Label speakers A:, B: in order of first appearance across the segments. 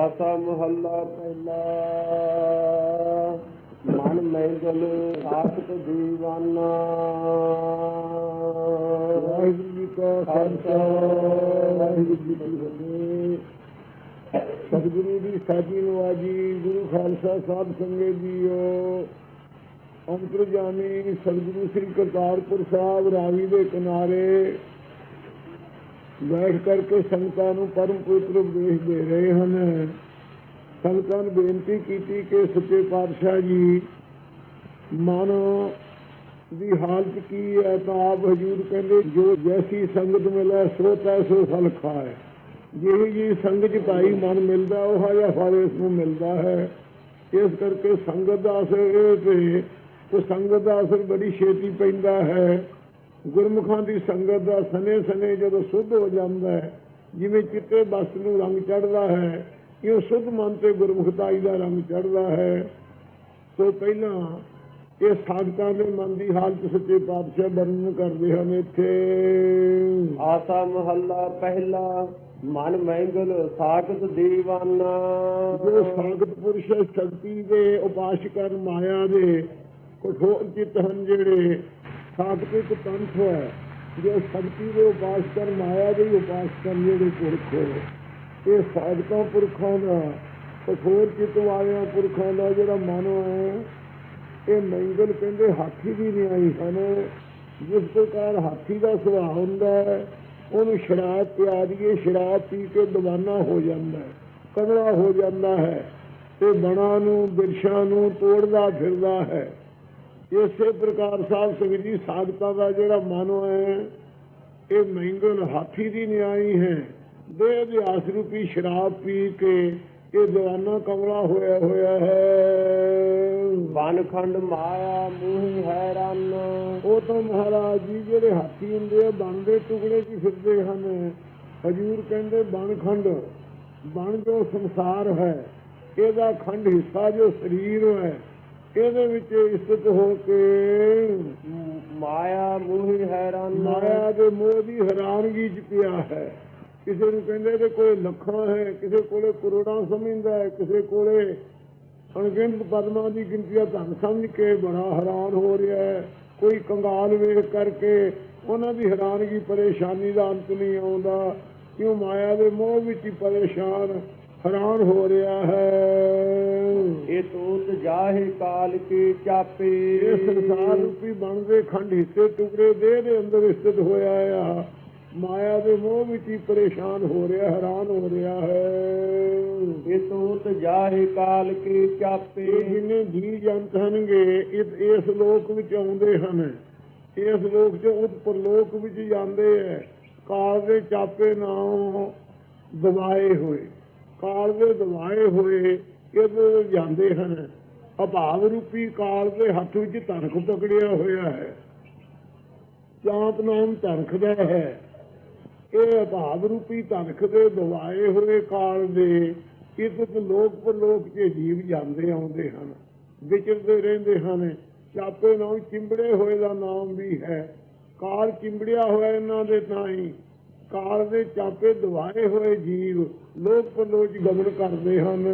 A: ਆਸਾ ਮਹੱਲਾ ਪਹਿਲਾ। ਮਨ ਮੈਂਗਲ ਸਾਖਤ ਦੀਵਾਨਾ।
B: ਵਾਹਿਗੁਰੂ ਜੀ ਕਾ ਖਾਲਸਾ, ਵਾਹਿਗੁਰੂ ਜੀ ਕੀ ਫਤਿਹ। ਸਤਿਗੁਰੂ ਦੀ ਸਾਜੀ ਨਵਾਜੀ ਗੁਰੂ ਖਾਲਸਾ ਸਾਹਿਬ ਸੰਗੇ ਜੀਓ। ਅੰਤਰਜਾਮੀ ਸਤਿਗੁਰੂ ਸ੍ਰੀ ਕਰਤਾਰਪੁਰ ਸਾਹਿਬ ਰਾਵੀ ਦੇ ਕਿਨਾਰੇ ਬੈਠ ਕਰਕੇ ਸੰਗਤਾਂ ਨੂੰ ਪਰਮ ਪਵਿੱਤਰ ਉਪਦੇਸ਼ ਦੇ ਰਹੇ ਹਨ। ਸੰਗਤਾਂ ਨੂੰ ਬੇਨਤੀ ਕੀਤੀ ਕਿ ਸੱਚੇ ਪਾਤਸ਼ਾਹ ਜੀ, ਮਨ ਦੀ ਹਾਲਤ ਕੀ ਹੈ? ਤਾਂ ਆਪ ਹਜੂਰ ਕਹਿੰਦੇ, ਜੋ ਜੈਸੀ ਸੰਗਤ ਮਿਲੇ, ਸੋ ਤੈਸੋ ਫਲ ਖਾਏ। ਜਿਹੀ ਜੀ ਸੰਗਤ ਚ ਭਾਈ ਮਨ ਮਿਲਦਾ, ਉਹ ਜਿਹਾ ਫਲ ਇਸ ਨੂੰ ਮਿਲਦਾ ਹੈ। ਇਸ ਕਰਕੇ ਸੰਗਤ ਦਾ ਅਸਰ ਇਹ ਤੇ ਸੰਗਤ ਦਾ ਅਸਰ ਬੜੀ ਛੇਤੀ ਪੈਂਦਾ ਹੈ। ਗੁਰਮੁਖਾਂ ਦੀ ਸੰਗਤ ਦਾ ਸਨੇ ਸਨੇ ਜਦੋਂ ਸੁੱਧ ਹੋ ਜਾਂਦਾ ਹੈ ਜਿਵੇਂ ਚਿੱਟੇ ਬਸਤ ਨੂੰ ਰੰਗ ਚੜਦਾ ਹੈ ਇਹ ਸੁੱਧ ਮਨ ਤੇ ਗੁਰਮੁਖਤਾਈ ਦਾ ਰੰਗ ਚੜਦਾ ਹੈ। ਤੋਂ ਪਹਿਲਾਂ ਇਹ ਸਾਧਕਾਂ ਦੇ ਮਨ ਦੀ ਹਾਲਤ ਸੱਚੇ ਪਾਤਸ਼ਾਹ ਵਰਣਨ ਕਰਦੇ ਹਨ ਇੱਥੇ।
A: ਆਸਾ ਮਹੱਲਾ ਪਹਿਲਾ ਮਨ ਮੈਂਗਲ ਸਾਖਤ ਦੀਵਾਨਾ।
B: ਜੋ ਸਾਗਤ ਪੁਰਸ਼ ਸ਼ਕਤੀ ਦੇ ਉਪਾਸ਼ਕ ਹਨ ਮਾਇਆ ਦੇ ਕਠੋਰ ਚਿੱਤ ਹਨ ਜਿਹੜੇ ਸਾਧਕਿਕ ਪੰਥ ਹੈ। ਜੋ ਸ਼ਕਤੀ ਦੇ ਉਪਾਸ ਹਨ ਮਾਇਆ ਦੇ ਉਪਾਸ ਕਰਨ ਜਿਹੜੇ ਪੁਰਖ ਇਹ ਸਾਧਕਾਂ ਪੁਰਖਾਂ ਦਾ, ਕਠੋਰ ਚਿੱਤ ਵਾਲਿਆਂ ਪੁਰਖਾਂ ਦਾ ਜਿਹੜਾ ਮਨ ਹੈ, ਇਹ ਮੰਗਲ ਕਹਿੰਦੇ ਹਾਥੀ ਦੀ ਨਿਆਈ ਹਨ। ਜਿਸ ਪ੍ਰਕਾਰ ਹਾਥੀ ਦਾ ਸੁਭਾਅ ਹੁੰਦਾ ਹੈ, ਉਹਨੂੰ ਸ਼ਰਾਬ ਪਿਆ ਦੀਏ ਸ਼ਰਾਬ ਪੀ ਕੇ ਦੀਵਾਨਾ ਹੋ ਜਾਂਦਾ ਹੈ, ਕਮਲਾ ਹੋ ਜਾਂਦਾ ਹੈ ਤੇ ਬਣਾ ਨੂੰ ਬਿਰਸ਼ਾਂ ਨੂੰ ਤੋੜਦਾ ਫਿਰਦਾ ਹੈ। ਇਸੇ ਪ੍ਰਕਾਰ ਸਾਧ ਸੰਗਤ ਜੀ ਸਾਧਕਾਂ ਦਾ ਜਿਹੜਾ ਮਨ ਹੈ ਇਹ ਮੰਗਲ ਹਾਥੀ ਦੀ ਨਿਆਈ ਹੈ। ਦੇਹ ਦੇ ਆਸ ਰੂਪੀ ਸ਼ਰਾਬ ਪੀ ਕੇ ਇਹ ਦੀਵਾਨਾ ਕਮਲਾ ਹੋਇਆ ਹੋਇਆ ਹੈ।
A: ਬਨਖੰਡ ਮਾਇਆ ਮੂਹ ਹੈਰਾਨ।
B: ਉਹ ਤਾਂ ਮਹਾਰਾਜ ਜੀ ਜਿਹੜੇ ਹਾਥੀ ਹੁੰਦੇ ਆ ਬਣ ਦੇ ਟੁਕੜੇ ਹੀ ਫਿਰਦੇ ਹਨ। ਹਜੂਰ ਕਹਿੰਦੇ ਬਣ ਖੰਡ ਬਣ ਜੋ ਸੰਸਾਰ ਹੈ ਇਹਦਾ ਖੰਡ ਹਿੱਸਾ ਜੋ ਸਰੀਰ ਹੈ। ਇਹਦੇ ਵਿੱਚ ਸਥਿਤ ਹੋ ਕੇ
A: ਮਾਇਆ ਮੂਹ ਹੈਰਾਨ
B: ਮਾਇਆ ਦੇ ਮੋਹ ਦੀ ਹੈਰਾਨਗੀ 'ਚ ਪਿਆ ਹੈ। ਕਿਸੇ ਨੂੰ ਕਹਿੰਦੇ ਇਹਦੇ ਕੋਲੇ ਲੱਖਾਂ ਹੈ ਕਿਸੇ ਕੋਲੇ ਕਰੋੜਾਂ ਸਮਝਦਾ ਹੈ ਕਿਸੇ ਕੋਲੇ ਅਣਗਿਣਤ ਪਦਮਾਂ ਦੀ ਗਿਣਤੀ ਦਾ ਧਨ ਸਮਝ ਕੇ ਬੜਾ ਹੈਰਾਨ ਹੋ ਰਿਹਾ ਹੈ। ਕੋਈ ਕੰਗਾਲ ਵੇਖ ਕਰਕੇ ਉਹਨਾਂ ਦੀ ਹੈਰਾਨਗੀ ਪਰੇਸ਼ਾਨੀ ਦਾ ਅੰਤ ਨਹੀਂ ਆਉਂਦਾ। ਕਿਉਂ ਮਾਇਆ ਦੇ ਮੋਹ ਵਿੱਚ ਹੀ ਪਰੇਸ਼ਾਨ ਹੈਰਾਨ ਹੋ ਰਿਹਾ ਹੈ।
A: ਇਹ ਤੋਤ ਜਾਹੇ ਕਾਲ ਕੀ ਚਾਪੇ?
B: ਇਹ ਸੰਸਾਰ ਰੂਪੀ ਬਣਦੇ ਖੰਡ ਹਿੱਸੇ ਟੁਕੜੇ ਦੇ ਦੇ ਅੰਦਰ ਸਥਿਤ ਹੋਇਆ ਆ। ਮਾਇਆ ਦੇ ਮੋਹ ਵਿੱਚ ਹੀ ਪਰੇਸ਼ਾਨ ਹੋ ਰਿਹਾ ਹੈਰਾਨ ਹੋ ਰਿਹਾ ਹੈ।
A: ਇਹ ਤੋਤ ਜਾਹੇ ਕਾਲ ਕੀ ਚਾਪੇ?
B: ਜਿੰਨੇ ਜੀ ਜੰਤ ਹਨਗੇ ਇਸ ਇਸ ਲੋਕ ਵਿੱਚ ਆਉਂਦੇ ਹਨ। ਇਸ ਲੋਕ ਚ ਉੱਪਰ ਲੋਕ ਵਿੱਚ ਜਾਂਦੇ ਐ। ਕਾਲ ਦੇ ਚਾਪੇ ਨਾਮ ਦਬਾਏ ਹੋਏ। ਕਾਲ ਦੇ ਦਵਾਏ ਹੋਏ ਇਹਦੇ ਜਾਂਦੇ ਹਨ। ਅਭਾਵ ਰੂਪੀ ਕਾਲ ਦੇ ਹੱਥ ਵਿੱਚ ਧਨਖ ਪਕੜਿਆ ਹੋਇਆ ਹੈ। ਚਾਂਤ ਨਾਮ ਧਨਖ ਦਾ ਹੈ। ਇਹ ਅਭਾਵ ਰੂਪੀ ਧਨਖ ਦੇ ਦਵਾਏ ਹੋਏ ਕਾਲ ਦੇ ਇਸ ਲੋਕ ਪਰਲੋਕ ਚ ਜੀਵ ਜਾਂਦੇ ਆਉਂਦੇ ਹਨ। ਵਿਚਰਦੇ ਰਹਿੰਦੇ ਹਨ। ਚਾਪੇ ਨਾਲ ਚਿੰਬੜੇ ਹੋਏ ਦਾ ਨਾਮ ਵੀ ਹੈ। ਕਾਲ ਚਿੰਬੜਿਆ ਹੋਇਆ ਇਹਨਾਂ ਦੇ ਤਾਈ ਕਾਲ ਦੇ ਚਾਪੇ ਦਵਾਏ ਹੋਏ ਜੀਵ ਲੋਕ ਪਰਲੋਕ ਚ ਗਮਨ ਕਰਦੇ ਹਨ।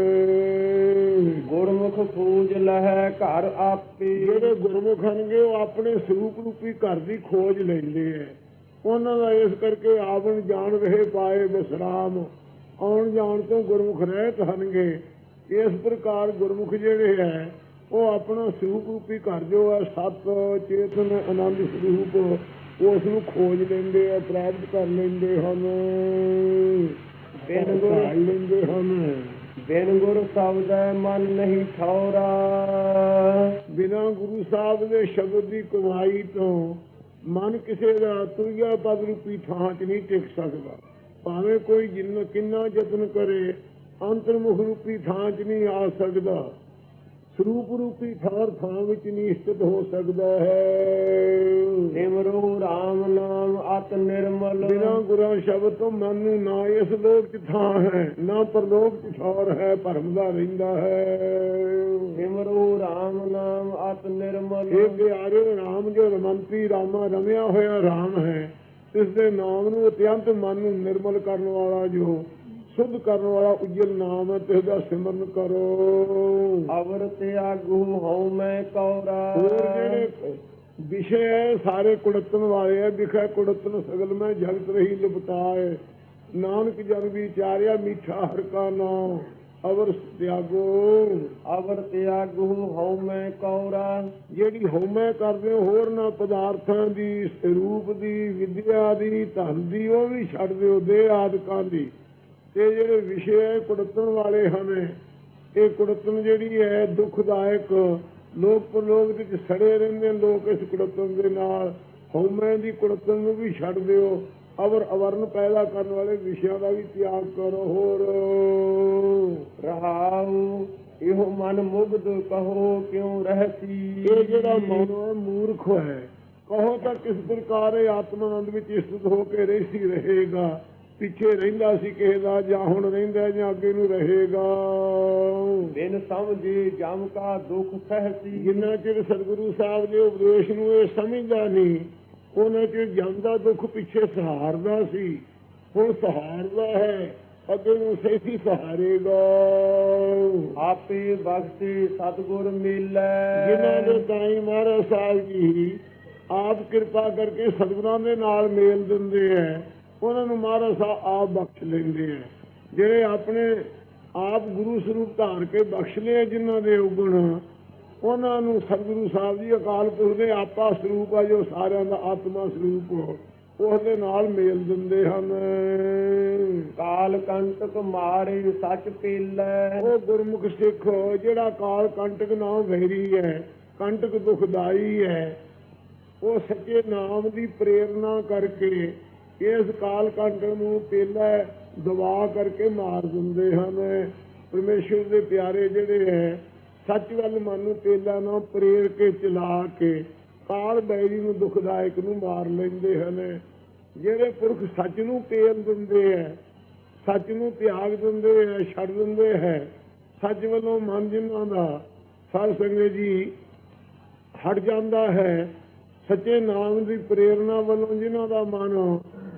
A: ਗੁਰਮੁਖ ਖੂਜ ਲਹਿ ਘਰ ਆਪੀ।
B: ਜਿਹੜੇ ਗੁਰਮੁਖ ਹਨਗੇ ਉਹ ਆਪਣੇ ਸਰੂਪ ਰੂਪੀ ਘਰ ਦੀ ਖੋਜ ਲੈਂਦੇ ਐ। ਉਹਨਾਂ ਦਾ ਇਸ ਕਰਕੇ ਆਵਣ ਜਾਣ ਰਹੇ ਪਾਏ ਵਿਸਰਾਮ। ਆਉਣ ਜਾਣ ਤੋਂ ਗੁਰਮੁਖ ਰਹਿਤ ਹਨਗੇ। ਇਸ ਪ੍ਰਕਾਰ ਗੁਰਮੁਖ ਜਿਹੜੇ ਹੈ ਉਹ ਆਪਣਾ ਸਰੂਪ ਰੂਪੀ ਘਰ ਜੋ ਹੈ ਸਤ ਚੇਤਨ ਆਨੰਦ ਸਰੂਪ ਉਸ ਨੂੰ ਖੋਜ ਲੈਂਦੇ ਆ ਪ੍ਰਾਪਤ ਕਰ ਲੈਂਦੇ ਹਨ।
A: ਬਿਨ ਗੁਰ-
B: ਭਾਲ ਲੈਂਦੇ ਹਨ।
A: ਬਿਨ ਗੁਰ ਸਬਦੈ ਮਨ ਨਹੀਂ ਠੌਰਾ
B: ਬਿਨਾਂ ਗੁਰੂ ਸਾਹਿਬ ਦੇ ਸ਼ਬਦ ਦੀ ਕਮਾਈ ਤੋਂ ਮਨ ਕਿਸੇ ਦਾ ਤੁਰਿਆ ਪਦ ਰੂਪੀ ਥਾਂ 'ਚ ਨਹੀਂ ਟਿਕ ਸਕਦਾ। ਭਾਵੇਂ ਕੋਈ ਜਿੰਨ ਕਿੰਨਾ ਯਤਨ ਕਰੇ ਅੰਤਰਮੁਖ ਰੂਪੀ ਥਾਂ 'ਚ ਨਹੀਂ ਆ ਸਕਦਾ। ਸਰੂਪ ਰੂਪੀ ਥਾਰ ਥਾਂ ਵਿੱਚ ਨਹੀਂ ਸਥਿਤ ਹੋ ਸਕਦਾ ਹੈ।
A: ਸਿਮਰੋ RAM ਨਾਮ ਅਤ ਨਿਰਮਲ।
B: ਬਿਨਾਂ ਗੁਰਾਂ ਸ਼ਬਦ ਤੋਂ ਮਨ ਨੂੰ ਨਾ ਇਸ ਲੋਕ 'ਚ ਥਾਂ ਹੈ ਨਾ ਪਰਲੋਕ 'ਚ ਠੌਰ ਹੈ ਭਰਮਦਾ ਰਹਿੰਦਾ ਹੈ।
A: ਸਿਮਰੋ RAM ਨਾਮ ਅਤ ਨਿਰਮਲ।
B: ਇਹ ਪਿਆਰੇ ਰਾਮ ਜੋ ਰਮੰਤੀ ਰਾਮਾ ਰਮਿਆ ਹੋਇਆ ਰਾਮ ਹੈ ਇਸ ਦੇ ਨਾਮ ਨੂੰ ਅਤਿਅੰਤ ਮਨ ਨੂੰ ਨਿਰਮਲ ਕਰਨ ਵਾਲਾ ਜੋ ਸੁਧ ਕਰਨ ਵਾਲਾ ਉਜਲ ਨਾਮ ਹੈ ਤੇ ਇਹਦਾ ਸਿਮਰਨ ਕਰੋ।
A: ਅਵਰ ਤਿਆਗੂ ਹਉ ਮੈਂ ਕੌਰਾ।
B: ਹੋਰ ਜਿਹੜੇ ਵਿਸ਼ੇ ਸਾਰੇ ਕੁੜਤਨ ਵਾਲੇ ਹੈ ਵਿਖੇ ਕੁੜਤਨ ਸਗਲ ਮੈਂ ਜਗਤ ਰਹੀ ਲਿਪਟਾਏ। ਨਾਨਕ ਜਨ ਵਿਚਾਰਿਆ ਮਿੱਠਾ ਹਰ ਕਾ ਨਾਮ। ਅਵਰ ਤਿਆਗੋ
A: ਅਵਰ ਤਿਆਗੂ ਹਉ ਮੈਂ ਕੌਰਾ।
B: ਜਿਹੜੀ ਹਉਮੈ ਕਰਦੇ ਹੋ ਹੋਰ ਨਾ ਪਦਾਰਥਾਂ ਦੀ ਸਰੂਪ ਦੀ ਵਿਦਿਆ ਦੀ ਧਨ ਦੀ ਉਹ ਵੀ ਛੱਡ ਦਿਓ ਦੇ ਆਦਿਕਾਂ ਦੀ। ਤੇ ਜਿਹੜੇ ਵਿਸ਼ੇ ਕੁੜਤਨ ਵਾਲੇ ਹਨ ਇਹ ਕੁੜਤਨ ਜਿਹੜੀ ਹੈ ਦੁਖਦਾਇਕ। ਲੋਕ ਪਰਲੋਕ ਵਿੱਚ ਸੜੇ ਰਹਿੰਦੇ ਲੋਕ ਇਸ ਕੁੜਤਨ ਦੇ ਨਾਲ। ਹਉਮੈ ਦੀ ਕੁੜਤਨ ਨੂੰ ਵੀ ਛੱਡ ਦਿਓ। ਅਵਰ ਅਵਰਨ ਪੈਦਾ ਕਰਨ ਵਾਲੇ ਵਿਸ਼ਿਆਂ ਦਾ ਵੀ ਤਿਆਗ ਕਰੋ। ਹੋਰ।
A: ਰਹਾਉ ਇਹੋ ਮਨ ਮੁਗਧ ਕਹੋ ਕਿਉ ਰਹਸੀ?
B: ਇਹ ਜਿਹੜਾ ਮਨ ਮੂਰਖ ਹੈ। ਕਹੋ ਤਾਂ ਕਿਸ ਪ੍ਰਕਾਰ ਇਹ ਆਤਮਾਨੰਦ ਵਿੱਚ ਸਥਿਤ ਹੋ ਕੇ ਰਹਿਸੀ ਰਹੇਗਾ। ਪਿੱਛੇ ਰਹਿੰਦਾ ਸੀ ਕਿਸੇ ਦਾ ਜਾਂ ਹੁਣ ਰਹਿੰਦਾ ਜਾਂ ਅੱਗੇ ਨੂੰ ਰਹੇਗਾ।
A: ਬਿਨ ਸਮਝੇ ਜਮ ਕਾ ਦੁਖ ਸਹਸੀ।
B: ਜਿੰਨਾ ਚਿਰ ਸਤਿਗੁਰੂ ਸਾਹਿਬ ਦੇ ਉਪਦੇਸ਼ ਨੂੰ ਇਹ ਸਮਝਦਾ ਨਹੀਂ ਉਹਨਾਂ ਚਿਰ ਜਮ ਦਾ ਦੁੱਖ ਪਿੱਛੇ ਸਹਾਰਦਾ ਸੀ। ਹੁਣ ਸਹਾਰਦਾ ਹੈ ਅੱਗੇ ਨੂੰ ਸਹੀ ਸਹਾਰੇਗਾ।
A: ਆਪੇ ਬਖਸ਼ੇ ਸਤਗੁਰ ਮਿਲੈ।
B: ਜਿਨ੍ਹਾਂ ਦੇ ਤਾਈ ਮਹਾਰਾਜ ਸਾਹਿਬ ਜੀ ਆਪ ਕਿਰਪਾ ਕਰਕੇ ਸਤਿਗੁਰਾਂ ਦੇ ਨਾਲ ਮੇਲ ਦਿੰਦੇ ਐ ਉਹਨਾਂ ਨੂੰ ਮਹਾਰਾਜ ਸਾਹਿਬ ਆਪ ਬਖਸ਼ ਲੈਂਦੇ ਐ ਜਿਹੜੇ ਆਪਣੇ ਆਪ ਗੁਰੂ ਸਰੂਪ ਧਾਰ ਕੇ ਬਖਸ਼ ਲਏ ਜਿਨ੍ਹਾਂ ਦੇ ਉਗਣ ਉਹਨਾਂ ਨੂੰ ਸਤਿਗੁਰੂ ਸਾਹਿਬ ਜੀ ਅਕਾਲ ਪੁਰਖ ਦੇ ਆਪਾ ਸਰੂਪ ਆ ਜੋ ਸਾਰਿਆਂ ਦਾ ਆਤਮਾ ਸਰੂਪ ਉਸ ਦੇ ਨਾਲ ਮੇਲ ਦਿੰਦੇ ਹਨ।
A: ਕਾਲ ਕੰਟਕ ਮਾਰੇ ਸੱਚ ਪੀਲੈ।
B: ਉਹ ਗੁਰਮੁਖ ਸਿੱਖ ਜਿਹੜਾ ਕਾਲ ਕੰਟਕ ਨਾਮ ਵੈਰੀ ਹੈ ਕੰਟਕ ਦੁਖਦਾਈ ਹੈ ਉਹ ਸੱਚੇ ਨਾਮ ਦੀ ਪ੍ਰੇਰਣਾ ਕਰਕੇ ਇਸ ਕਾਲ ਕੰਟਕ ਨੂੰ ਪਹਿਲਾ ਦਬਾ ਕਰਕੇ ਮਾਰ ਦਿੰਦੇ ਹਨ। ਪਰਮੇਸ਼ਰ ਦੇ ਪਿਆਰੇ ਜਿਹੜੇ ਹੈ, ਸੱਚ ਵੱਲ ਮਨ ਨੂੰ ਪਹਿਲਾ ਨਾ ਪ੍ਰੇਰ ਕੇ ਚਲਾ ਕੇ ਕਾਲ ਬੈਰੀ ਨੂੰ ਦੁਖਦਾਇਕ ਨੂੰ ਮਾਰ ਲੈਂਦੇ ਹਨ। ਜਿਹੜੇ ਪੁਰਖ ਸੱਚ ਨੂੰ ਪੇਲ ਦਿੰਦੇ ਹੈ, ਸੱਚ ਨੂੰ ਤਿਆਗ ਦਿੰਦੇ ਹੈ, ਛੱਡ ਦਿੰਦੇ ਹੈ, ਸੱਚ ਵੱਲੋਂ ਮਨ ਜਿਨ੍ਹਾਂ ਦਾ ਸਾਧ ਸੰਗਤ ਜੀ ਹਟ ਜਾਂਦਾ ਹੈ, ਸੱਚੇ ਨਾਮ ਦੀ ਪ੍ਰੇਰਣਾ ਵੱਲੋਂ ਜਿਨ੍ਹਾਂ ਦਾ ਮਨ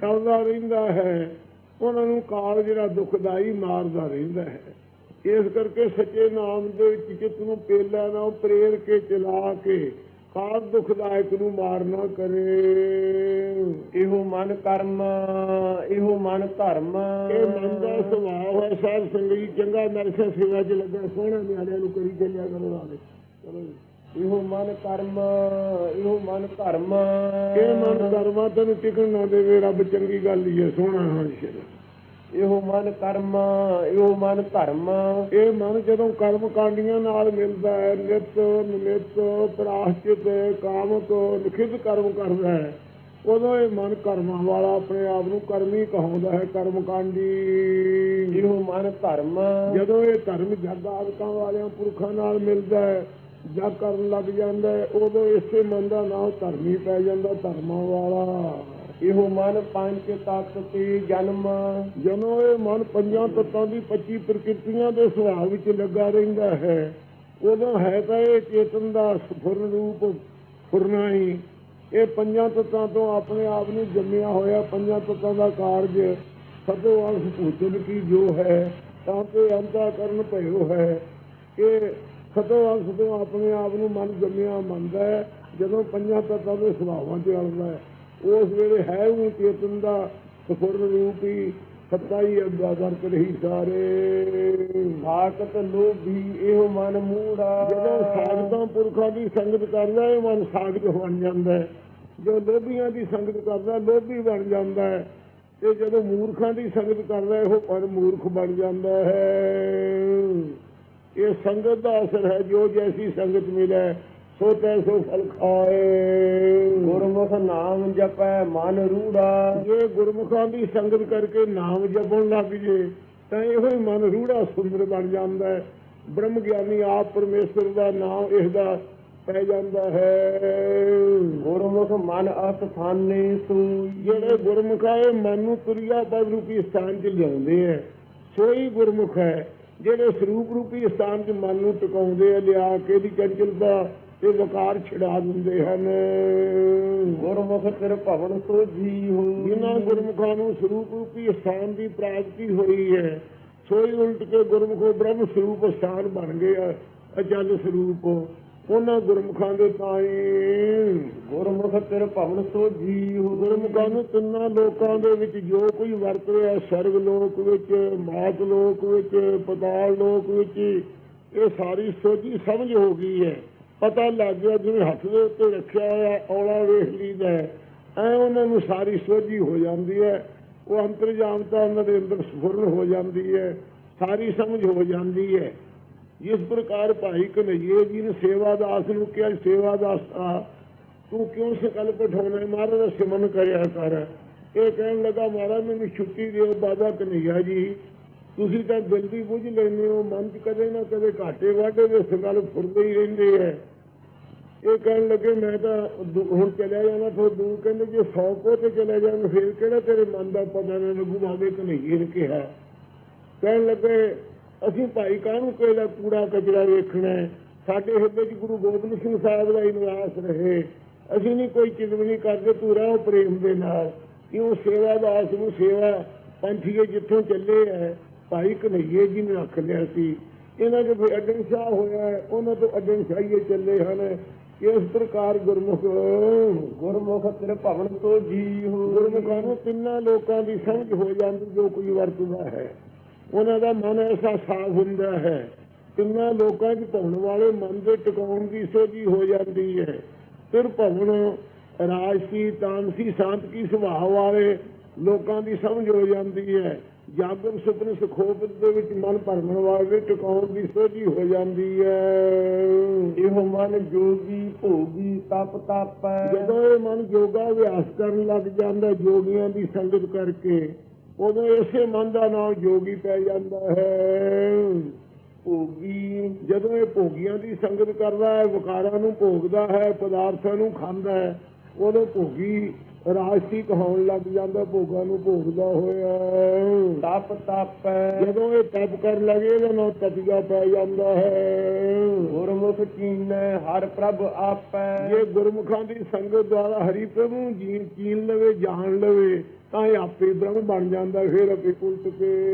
B: ਚੱਲਦਾ ਰਹਿੰਦਾ ਹੈ। ਉਹਨਾਂ ਨੂੰ ਕਾਲ ਜਿਹੜਾ ਦੁਖਦਾਈ ਮਾਰਦਾ ਰਹਿੰਦਾ ਹੈ। ਇਸ ਕਰਕੇ ਸੱਚੇ ਨਾਮ ਦੇ ਵਿੱਚ ਚਿੱਤ ਨੂੰ ਪੇਲਾ ਨਾ ਪ੍ਰੇਰ ਕੇ ਚਲਾ ਕੇ ਕਾਲ ਦੁਖਦਾਇਕ ਨੂੰ ਮਾਰਨਾ ਕਰੇ।
A: ਇਹੋ ਮਨ ਕਰਮ ਇਹੋ ਮਨ ਧਰਮ।
B: ਇਹ ਮਨ ਦਾ ਸੁਭਾਅ ਹੈ। ਸਾਧ ਸੰਗਤ ਚੰਗਾ ਨਰਸਾ ਸੇਵਾ 'ਚ ਲੱਗਾ। ਸੋਹਣਾ ਨਿਆਣਿਆਂ ਨੂੰ ਕਰੀ ਚੱਲਿਆ ਕਰੋ ਨਾਲੇ। ਚਲੋ।
A: ਇਹੋ ਮਨ ਕਰਮ ਇਹੋ ਮਨ ਧਰਮ।
B: ਇਹ ਮਨ ਕਰਮਾ ਤੈਨੂੰ ਟਿਕਣ ਨਾ ਦੇਵੇ ਰੱਬ ਚੰਗੀ ਗੱਲ ਹੀ ਹੈ ਸੋਹਣਾ ਹਾਂ ਸ਼ਰ
A: ਇਹੋ ਮਨ ਕਰਮ ਇਹੋ ਮਨ ਧਰਮ।
B: ਇਹ ਮਨ ਜਦੋਂ ਕਰਮ ਕਾਂਡੀਆਂ ਨਾਲ ਮਿਲਦਾ ਹੈ ਨਿਤ ਪ੍ਰਾਸ਼ਚਿਤ ਕਾਮ ਤੋਂ ਲਿਖਿਤ ਕਰਮ ਕਰਦਾ ਹੈ ਉਦੋਂ ਇਹ ਮਨ ਕਰਮਾਂ ਵਾਲਾ ਆਪਣੇ ਆਪ ਨੂੰ ਕਰਮੀ ਕਹਾਉਂਦਾ ਹੈ ਕਰਮ ਕਾਂਡੀ।
A: ਇਹੋ ਮਨ ਧਰਮ।
B: ਜਦੋਂ ਇਹ ਧਰਮ ਜਗ ਆਦਿਕਾਂ ਵਾਲਿਆਂ ਪੁਰਖਾਂ ਨਾਲ ਮਿਲਦਾ ਹੈ ਜਗ ਕਰਨ ਲੱਗ ਜਾਂਦਾ ਹੈ ਉਦੋਂ ਇਸੇ ਮਨ ਦਾ ਨਾਮ ਧਰਮੀ ਪੈ ਜਾਂਦਾ ਧਰਮਾਂ ਵਾਲਾ।
A: ਇਹੋ ਮਨ ਪੰਜ ਤਤ ਤੇ ਜਨਮ।
B: ਜਦੋਂ ਇਹ ਮਨ ਪੰਜਾਂ ਤੱਤਾਂ ਦੀ 25 ਪ੍ਰਕਿਰਤੀਆਂ ਦੇ ਸੁਭਾਅ ਵਿੱਚ ਲੱਗਾ ਰਹਿੰਦਾ ਹੈ ਉਦੋਂ ਹੈ ਤਾਂ ਇਹ ਚੇਤਨ ਦਾ ਸਫੁਰਨ ਰੂਪ ਫੁਰਨਾ ਹੀ। ਇਹ ਪੰਜਾਂ ਤੱਤਾਂ ਤੋਂ ਆਪਣੇ ਆਪ ਨੂੰ ਜੰਮਿਆ ਹੋਇਆ ਪੰਜਾਂ ਤੱਤਾਂ ਦਾ ਕਾਰਜ ਸਤੋ ਅੰਸ਼ ਭੂਤਨ ਕੀ ਜੋ ਹੈ ਤਾਂ ਤੇ ਅੰਤਾ ਕਰਨ ਭਇਓ ਹੈ। ਇਹ ਸਤੋ ਅੰਸ਼ ਤੋਂ ਆਪਣੇ ਆਪ ਨੂੰ ਮਨ ਜੰਮਿਆ ਮੰਨਦਾ ਹੈ ਜਦੋਂ ਪੰਜਾਂ ਤੱਤਾਂ ਦੇ ਸੁਭਾਵਾਂ 'ਚ ਅੜਦਾ ਹੈ। ਉਸ ਵੇਲੇ ਹੈ ਉਹ ਚੇਤਨ ਦਾ ਸਫੁਰਨ ਰੂਪ ਹੀ ਸੱਤਾ ਹੀ ਵਰਤ ਰਹੀ ਸਾਰੇ।
A: ਸਾਖਤ ਲੋਭੀ ਇਹੋ ਮਨ ਮੂੜਾ।
B: ਜਦੋਂ ਸਾਗਤਾਂ ਪੁਰਖਾਂ ਦੀ ਸੰਗਤ ਕਰਦਾ ਇਹ ਮਨ ਸਾਗਤ ਬਣ ਜਾਂਦਾ ਹੈ। ਜੋ ਲੋਭੀਆਂ ਦੀ ਸੰਗਤ ਕਰਦਾ ਲੋਭੀ ਬਣ ਜਾਂਦਾ ਹੈ। ਤੇ ਜਦੋਂ ਮੂਰਖਾਂ ਦੀ ਸੰਗਤ ਕਰਦਾ ਉਹ ਪਰ ਮੂਰਖ ਬਣ ਜਾਂਦਾ ਹੈ। ਇਹ ਸੰਗਤ ਦਾ ਅਸਰ ਹੈ ਜੋ ਜੈਸੀ ਸੰਗਤ ਮਿਲੇ ਸੋ ਤੈਸੋ ਫਲ ਖਾਏ।
A: ਗੁਰਮੁਖ ਨਾਮ ਜਪੈ ਮਨ ਰੂੜਾ।
B: ਜੇ ਗੁਰਮੁਖਾਂ ਦੀ ਸੰਗਤ ਕਰਕੇ ਨਾਮ ਜਪਣ ਲੱਗ ਜੇ ਤਾਂ ਇਹੋ ਹੀ ਮਨ ਰੂੜਾ ਸੁੰਦਰ ਬਣ ਜਾਂਦਾ ਹੈ। ਬ੍ਰਹਮ ਗਿਆਨੀ ਆਪ ਪਰਮੇਸ਼ਰ ਦਾ ਨਾਮ ਇਸ ਦਾ ਪੈ ਜਾਂਦਾ ਹੈ।
A: ਗੁਰਮੁਖ ਮਨ ਅਸਥਾਨੇ ਸੂਈ
B: ਜਿਹੜੇ ਗੁਰਮੁਖ ਇਹ ਮਨ ਨੂੰ ਤੁਰਿਆ ਪਦ ਰੂਪੀ ਸਥਾਨ 'ਚ ਲਿਆਉਂਦੇ ਹੈ। ਸੋਈ ਗੁਰਮੁਖ ਹੈ। ਜਿਹੜੇ ਸਰੂਪ ਰੂਪੀ ਸਥਾਨ 'ਚ ਮਨ ਨੂੰ ਟਿਕਾਉਂਦੇ ਆ ਲਿਆ ਕੇ ਦੀ ਚੰਚਲਤਾ ਤੇ ਵਕਾਰ ਛਡਾ ਦਿੰਦੇ ਹਨ।
A: ਗੁਰਮੁਖ ਤੇਰੇ ਭਵਨ ਸੋਝੀ ਹੋ
B: ਜਿਨ੍ਹਾਂ ਗੁਰਮੁਖਾਂ ਨੂੰ ਸਰੂਪ ਰੂਪੀ ਸਥਾਨ ਦੀ ਪ੍ਰਾਪਤੀ ਹੋਈ ਹੈ। ਸੋਈ ਉਲਟ ਕੇ ਗੁਰਮੁਖੋ ਬ੍ਰਹਮ ਸਰੂਪ ਸਥਾਨ ਬਣ ਗਏ ਆ ਅਚਲ ਸਰੂਪ। ਉਹਨਾਂ ਗੁਰਮੁਖਾਂ ਦੇ ਤਾਈ।
A: ਗੁਰਮੁਖ ਤੇਰੇ ਭਵਨ ਸੋ ਜੀਉ।
B: ਗੁਰਮੁਖਾਂ ਨੂੰ ਤਿੰਨਾਂ ਲੋਕਾਂ ਦੇ ਵਿੱਚ ਜੋ ਕੋਈ ਵਰਤ ਰਿਹਾ ਸਰਗ ਲੋਕ ਵਿੱਚ ਮਾਤ ਲੋਕ ਵਿੱਚ ਪਤਾਲ ਲੋਕ ਵਿੱਚ ਇਹ ਸਾਰੀ ਸੋਝੀ ਸਮਝ ਹੋ ਗਈ ਹੈ। ਪਤਾ ਲੱਗ ਗਿਆ ਜਿਵੇਂ ਹੱਥ ਦੇ ਉੱਤੇ ਰੱਖਿਆ ਹੋਇਆ ਔਲਾ ਵੇਖ ਲਈਦਾ ਹੈ। ਐ ਉਹਨਾਂ ਨੂੰ ਸਾਰੀ ਸੋਝੀ ਹੋ ਜਾਂਦੀ ਹੈ। ਉਹ ਅੰਤਰਜਾਮਤਾ ਉਹਨਾਂ ਦੇ ਅੰਦਰ ਸਫੁਰਨ ਹੋ ਜਾਂਦੀ ਹੈ। ਸਾਰੀ ਸਮਝ ਹੋ ਜਾਂਦੀ ਹੈ। ਜਿਸ ਪ੍ਰਕਾਰ ਭਾਈ ਕਨਈਏ ਜੀ ਨੇ ਸੇਵਾ ਦਾਸ ਨੂੰ ਕਿਹਾ ਸੇਵਾ ਦਾਸ ਆ, ਤੂੰ ਕਿਉਂ ਸੰਕਲਪ ਉਠਾਉਣਾ ਮਹਾਰਾਜ ਦਾ ਸਿਮਰਨ ਕਰਿਆ ਕਰ। ਇਹ ਕਹਿਣ ਲੱਗਾ, ਮਹਾਰਾਜ, ਮੈਨੂੰ ਛੁੱਟੀ ਦਿਓ, ਬਾਬਾ ਕਨਈਆ ਜੀ। ਤੁਸੀਂ ਤਾਂ ਜਲਦੀ ਬੁੱਝ ਲੈਂਦੇ ਹੋ, ਮਨ 'ਚ ਕਦੇ ਨਾ ਕਦੇ ਘਾਟੇ ਵਾਢੇ ਦੇ ਸੰਕਲਪ ਫੁਰਦੇ ਹੀ ਰਹਿੰਦੇ ਹੈ ਇਹ ਕਹਿਣ ਲੱਗੇ, ਮੈਂ ਤਾਂ ਹੁਣ ਚਲਿਆ ਜਾਣਾ, ਫਿਰ ਦੂਰ ਕਹਿੰਦੇ, ਜੇ 100 ਕੋ ਤੇ ਚਲੇ ਜਾਣ, ਫਿਰ ਕਿਹੜਾ ਤੇਰੇ ਮਨ ਦਾ ਪਤਾ ਨਾ ਲੱਗੂ? ਬਾਬੇ ਕਨਈਏ ਨੇ ਕਿਹਾ। ਕਹਿਣ ਲੱਗੇ ਅਸੀਂ ਭਾਈ ਕਾਹਨੂੰ ਕਿਹੜਾ ਕੂੜਾ ਕਚਰਾ ਵੇਖਣਾ ਹੈ? ਸਾਡੇ ਹਿਰਦੇ 'ਚ ਗੁਰੂ ਗੋਬਿੰਦ ਸਿੰਘ ਸਾਹਿਬ ਦਾ ਨਿਵਾਸ ਰਹੇ। ਅਸੀਂ ਨਹੀਂ ਕੋਈ ਚਿਤਵਨੀ ਕਰਦੇ ਤੂੰ ਰਹੋ ਪ੍ਰੇਮ ਦੇ ਨਾਲ। ਕਿਉਂ ਸੇਵਾ ਦਾਸ ਨੂੰ ਸੇਵਾ ਪੰਥੀਏ ਜਿੱਥੋਂ ਚੱਲੇ ਹੈ ਭਾਈ ਕਨਈਏ ਜੀ ਨੇ ਰੱਖ ਲਿਆ ਸੀ। ਇਹਨਾਂ ਦੇ ਫਿਰ ਅਡਨ ਸ਼ਾਹ ਹੋਇਆ ਉਹਨਾਂ ਤੋਂ ਅਡਨ ਸ਼ਾਹੀਏ ਚੱਲੇ ਹਨ। ਇਸ ਪ੍ਰਕਾਰ ਗੁਰਮੁਖ
A: ਗੁਰਮੁਖ ਤੇਰੇ ਭਵਨ ਸੋ ਜੀਉ
B: ਗੁਰਮੁਖਾਂ ਨੂੰ ਤਿੰਨਾਂ ਲੋਕਾਂ ਦੀ ਸਮਝ ਹੋ ਜਾਂਦੀ ਜੋ ਕੋਈ ਵਰਤਦਾ ਹੈ। ਉਹਨਾਂ ਦਾ ਮਨ ਐਸਾ ਸਾਫ਼ ਹੁੰਦਾ ਹੈ। ਤਿੰਨਾਂ ਲੋਕਾਂ 'ਚ ਭਵਨ ਵਾਲੇ ਮਨ ਦੇ ਟਿਕਾਉਣ ਦੀ ਸੋਝੀ ਹੋ ਜਾਂਦੀ ਹੈ। ਫਿਰ ਭਵਨ ਰਾਜਸੀ ਤਾਮਸੀ ਸ਼ਾਂਤ ਕੀ ਸੁਭਾਅ ਵਾਲੇ ਲੋਕਾਂ ਦੀ ਸਮਝ ਹੋ ਜਾਂਦੀ ਹੈ। ਜਾਗਰ ਸੁਪਨ ਸੁਖੋਪ ਦੇ ਵਿੱਚ ਮਨ ਭਰਮਣ ਵਾਲੇ ਟਿਕਾਉਣ ਦੀ ਸੋਝੀ ਹੋ ਜਾਂਦੀ ਹੈ।
A: ਇਹੋ ਮਨ ਜੋਗੀ ਭੋਗੀ ਤਪ ਤਾਪੈ
B: ਜਦੋਂ ਇਹ ਮਨ ਯੋਗਾ ਅਭਿਆਸ ਕਰਨ ਲੱਗ ਜਾਂਦਾ ਜੋਗੀਆਂ ਦੀ ਸੰਗਤ ਕਰਕੇ ਉਦੋਂ ਇਸੇ ਮਨ ਦਾ ਨਾਮ ਜੋਗੀ ਪੈ ਜਾਂਦਾ ਹੈ।
A: ਭੋਗੀ,
B: ਜਦੋਂ ਇਹ ਭੋਗੀਆਂ ਦੀ ਸੰਗਤ ਕਰਦਾ ਹੈ, ਵਿਕਾਰਾਂ ਨੂੰ ਭੋਗਦਾ ਹੈ, ਪਦਾਰਥਾਂ ਨੂੰ ਖਾਂਦਾ ਹੈ, ਉਦੋਂ ਭੋਗੀ ਰਾਜਸੀ ਕਹਾਉਣ ਲੱਗ ਜਾਂਦਾ ਭੋਗਾਂ ਨੂੰ ਭੋਗਦਾ ਹੋਇਆ।
A: ਤਪ ਤਾਪੈ।
B: ਜਦੋਂ ਇਹ ਤਪ ਕਰਨ ਲੱਗੇ ਇਹਦਾ ਨਾਮ ਤਪੀਆ ਪੈ ਜਾਂਦਾ ਹੈ।
A: ਗੁਰਮੁਖ ਕੀਨੈ ਹਰ ਪ੍ਰਭ ਆਪੈ।
B: ਜੇ ਗੁਰਮੁਖਾਂ ਦੀ ਸੰਗਤ ਦੁਆਰਾ ਹਰੀ ਪ੍ਰਭੂ ਨੂੰ ਜੀਣ ਚੀਨ ਲਵੇ ਜਾਣ ਲਵੇ ਤਾਂ ਇਹ ਆਪੇ ਬ੍ਰਹਮ ਬਣ ਜਾਂਦਾ ਫਿਰ ਆਪੇ ਉਲਟ ਕੇ।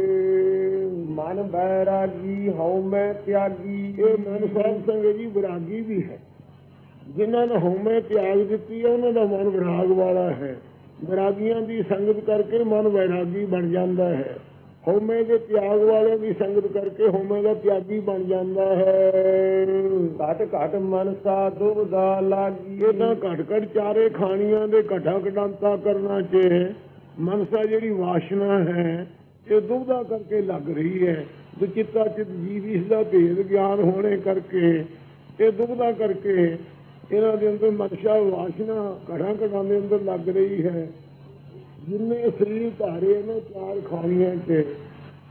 A: ਮਨ ਬੈਰਾਗੀ ਹਉ ਮੈਂ ਤਿਆਗੀ।
B: ਇਹ ਮਨ ਸਾਹਿਬ ਸੰਗਤ ਜੀ ਵਿਰਾਗੀ ਵੀ ਹੈ। ਜਿਨ੍ਹਾਂ ਨੇ ਹਉਮੈ ਤਿਆਗ ਦਿੱਤੀ ਹੈ ਉਹਨਾਂ ਦਾ ਮਨ ਵਿਰਾਗ ਵਾਲਾ ਹੈ। ਵਿਰਾਗੀਆਂ ਦੀ ਸੰਗਤ ਕਰਕੇ ਮਨ ਵੈਰਾਗੀ ਬਣ ਜਾਂਦਾ ਹੈ। ਹਉਮੈ ਦੇ ਤਿਆਗ ਵਾਲਿਆਂ ਦੀ ਸੰਗਤ ਕਰਕੇ ਹਉਮੈ ਦਾ ਤਿਆਗੀ ਬਣ ਜਾਂਦਾ ਹੈ।
A: ਘਟ ਘਟ ਮਨ ਸਾ ਦੁਬਦਾ ਲਾਗੀ।
B: ਇਹ ਤਾਂ ਘਟ ਘਟ ਚਾਰੇ ਖਾਣੀਆਂ ਦੇ ਘਟਾ ਘਟਾਂਤਾ ਕਰਨਾ ਚ ਮਨਸਾ ਜਿਹੜੀ ਵਾਸ਼ਨਾ ਹੈ ਇਹ ਦੁਬਦਾ ਕਰਕੇ ਲੱਗ ਰਹੀ ਹੈ। ਦੁਚਿੱਤਾ ਚਿਤ ਜੀਵ ਇਸ ਦਾ ਭੇਦ ਗਿਆਨ ਹੋਣੇ ਕਰਕੇ ਇਹ ਦੁਬਦਾ ਕਰਕੇ ਇਹਨਾਂ ਦੇ ਅੰਦਰ ਮਨਸ਼ਾ ਵਾਸ਼ਨਾ ਘੜਾ ਘੜਾਂ ਦੇ ਅੰਦਰ ਲੱਗ ਰਹੀ ਹੈ। ਜਿੰਨੇ ਸਰੀਰ ਧਾਰੇ ਨੇ ਚਾਰ ਖਾਣੀਆਂ ਚ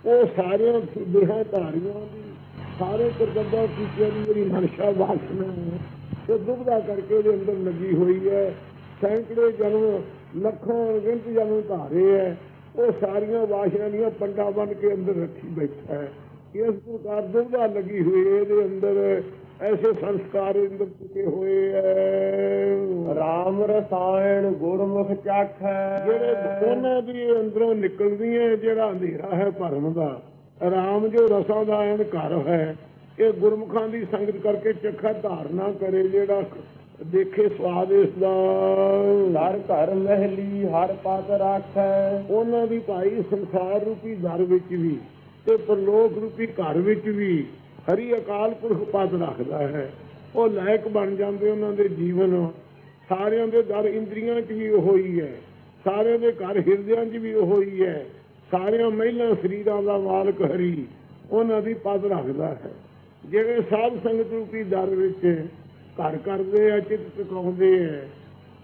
B: ਉਹ ਸਾਰਿਆਂ ਦੇਹਾਂ ਧਾਰੀਆਂ ਦੀ ਸਾਰੇ ਕਰਤੱਵਾਂ ਕੀਤਿਆਂ ਦੀ ਜਿਹੜੀ ਮਨਸ਼ਾ ਵਾਸ਼ਨਾ ਹੈ। ਤੇ ਦੁਬਦਾ ਕਰਕੇ ਇਹਦੇ ਅੰਦਰ ਲੱਗੀ ਹੋਈ ਹੈ। ਸੈਂਕੜੇ ਜਨਮ, ਲੱਖਾਂ ਗਿਣਤ ਜਨਮ ਧਾਰੇ ਹੈ। ਉਹ ਸਾਰੀਆਂ ਵਾਸ਼ਨਾ ਦੀਆਂ ਪੰਡਾ ਬਣ ਕੇ ਅੰਦਰ ਰੱਖੀ ਬੈਠਾ ਹੈ। ਇਸ ਪ੍ਰਕਾਰ ਦੁਬਦਾ ਲੱਗੀ ਹੋਈ ਇਹਦੇ ਅੰਦਰ ਐਸੇ ਸੰਸਕਾਰ ਅੰਦਰ ਚੁਕੇ ਹੋਏ ਹੈ
A: ਰਾਮ ਰਸਾਇਣ ਗੁਰਮੁਖ ਚਾਖੈ।
B: ਜਿਹੜੇ ਉਹਨਾਂ ਦੀ ਅੰਦਰੋਂ ਨਿਕਲਦੀਆਂ ਜਿਹੜਾ ਹਨੇਰਾ ਹੈ ਭਰਮ ਦਾ। ਰਾਮ ਜੋ ਰਸਾਂ ਦਾ ਐਨ ਘਰ ਹੈ ਇਹ ਗੁਰਮੁਖਾਂ ਦੀ ਸੰਗਤ ਕਰਕੇ ਚੱਖਾ ਧਾਰਨਾ ਕਰੇ ਜਿਹੜਾ ਦੇਖੇ ਸਵਾਦ ਇਸ ਦਾ।
A: ਦਰ ਘਰ ਮਹਿਲੀ ਹਰ ਪਦ ਰਾਖੈ।
B: ਉਹਨਾਂ ਦੀ ਭਾਈ ਸੰਸਾਰ ਰੂਪੀ ਦਰ ਵਿੱਚ ਵੀ ਤੇ ਪਰਲੋਕ ਰੂਪੀ ਘਰ ਵਿੱਚ ਵੀ। ਹਰੀ ਅਕਾਲ ਪੁਰਖ ਪਦ ਰੱਖਦਾ ਹੈ। ਉਹ ਲਾਇਕ ਬਣ ਜਾਂਦੇ ਉਹਨਾਂ ਦੇ ਜੀਵਨ। ਸਾਰਿਆਂ ਦੇ ਦਰ ਇੰਦਰੀਆਂ 'ਚ ਵੀ ਉਹ ਹੀ। ਹੈ ਸਾਰਿਆਂ ਦੇ ਘਰ ਹਿਰਦਿਆਂ 'ਚ ਵੀ ਉਹ ਹੀ। ਹੈ ਸਾਰਿਆਂ ਮਹਿਲਾ ਸਰੀਰਾਂ ਦਾ ਮਾਲਕ ਹਰੀ ਉਹਨਾਂ ਦੀ ਪਦ ਰੱਖਦਾ ਹੈ। ਜਿਹੜੇ ਸਾਧ ਸੰਗਤ ਰੂਪੀ ਦਰ ਵਿੱਚ ਘਰ ਕਰਦੇ ਆ, ਚਿਤ ਟਿਕਾਉਂਦੇ ਆ,